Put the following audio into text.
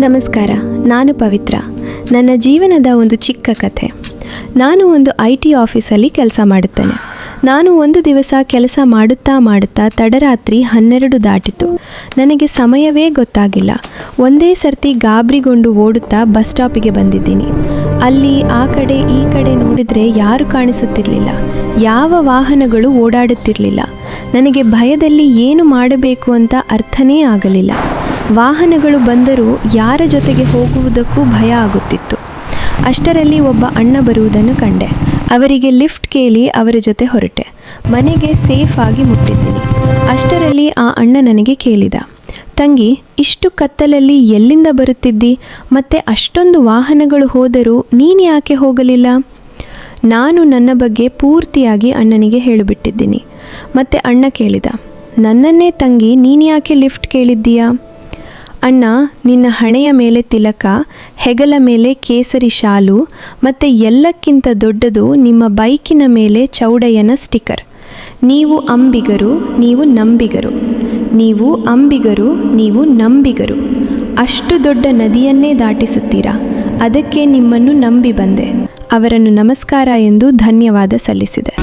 ನಮಸ್ಕಾರ, ನಾನು ಪವಿತ್ರ. ನನ್ನ ಜೀವನದ ಒಂದು ಚಿಕ್ಕ ಕಥೆ. ನಾನು ಒಂದು ಐ ಟಿ ಆಫೀಸಲ್ಲಿ ಕೆಲಸ ಮಾಡುತ್ತೇನೆ. ನಾನು ಒಂದು ದಿವಸ ಕೆಲಸ ಮಾಡುತ್ತಾ ಮಾಡುತ್ತಾ ತಡರಾತ್ರಿ ಹನ್ನೆರಡು ದಾಟಿತು. ನನಗೆ ಸಮಯವೇ ಗೊತ್ತಾಗಿಲ್ಲ. ಒಂದೇ ಸರ್ತಿ ಗಾಬರಿಗೊಂಡು ಓಡುತ್ತಾ ಬಸ್ ಸ್ಟಾಪಿಗೆ ಬಂದಿದ್ದೀನಿ. ಅಲ್ಲಿ ಆ ಕಡೆ ಈ ಕಡೆ ನೋಡಿದರೆ ಯಾರು ಕಾಣಿಸುತ್ತಿರಲಿಲ್ಲ. ಯಾವ ವಾಹನಗಳು ಓಡಾಡುತ್ತಿರಲಿಲ್ಲ. ನನಗೆ ಭಯದಲ್ಲಿ ಏನು ಮಾಡಬೇಕು ಅಂತ ಅರ್ಥನೇ ಆಗಲಿಲ್ಲ. ವಾಹನಗಳು ಬಂದರೂ ಯಾರ ಜೊತೆಗೆ ಹೋಗುವುದಕ್ಕೂ ಭಯ ಆಗುತ್ತಿತ್ತು. ಅಷ್ಟರಲ್ಲಿ ಒಬ್ಬ ಅಣ್ಣ ಬರುವುದನ್ನು ಕಂಡೆ. ಅವರಿಗೆ ಲಿಫ್ಟ್ ಕೇಳಿ ಅವರ ಜೊತೆ ಹೊರಟೆ. ಮನೆಗೆ ಸೇಫ್ ಆಗಿ ಮುಟ್ಟಿದ್ದೀನಿ. ಅಷ್ಟರಲ್ಲಿ ಆ ಅಣ್ಣ ನನಗೆ ಕೇಳಿದ, ತಂಗಿ, ಇಷ್ಟು ಕತ್ತಲಲ್ಲಿ ಎಲ್ಲಿಂದ ಬರುತ್ತಿದ್ದಿ? ಮತ್ತೆ ಅಷ್ಟೊಂದು ವಾಹನಗಳು ಹೋದರೂ ನೀನು ಯಾಕೆ ಹೋಗಲಿಲ್ಲ? ನಾನು ನನ್ನ ಬಗ್ಗೆ ಪೂರ್ತಿಯಾಗಿ ಅಣ್ಣನಿಗೆ ಹೇಳಿಬಿಟ್ಟಿದ್ದೀನಿ. ಮತ್ತೆ ಅಣ್ಣ ಕೇಳಿದ, ನನ್ನನ್ನೇ ತಂಗಿ, ನೀನು ಯಾಕೆ ಲಿಫ್ಟ್ ಕೇಳಿದ್ದೀಯಾ? ಅಣ್ಣ, ನಿನ್ನ ಹಣೆಯ ಮೇಲೆ ತಿಲಕ, ಹೆಗಲ ಮೇಲೆ ಕೇಸರಿ ಶಾಲು ಮತ್ತು ಎಲ್ಲಕ್ಕಿಂತ ದೊಡ್ಡದು ನಿಮ್ಮ ಬೈಕಿನ ಮೇಲೆ ಚೌಡಯ್ಯನ ಸ್ಟಿಕರ್. ನೀವು ಅಂಬಿಗರು, ನೀವು ನಂಬಿಗರು. ನೀವು ಅಂಬಿಗರು, ನೀವು ನಂಬಿಗರು. ಅಷ್ಟು ದೊಡ್ಡ ನದಿಯನ್ನೇ ದಾಟಿಸುತ್ತೀರಾ? ಅದಕ್ಕೆ ನಿಮ್ಮನ್ನು ನಂಬಿ ಬಂದೆ. ಅವರನ್ನು ನಮಸ್ಕಾರ ಎಂದು ಧನ್ಯವಾದ ಸಲ್ಲಿಸಿದೆ.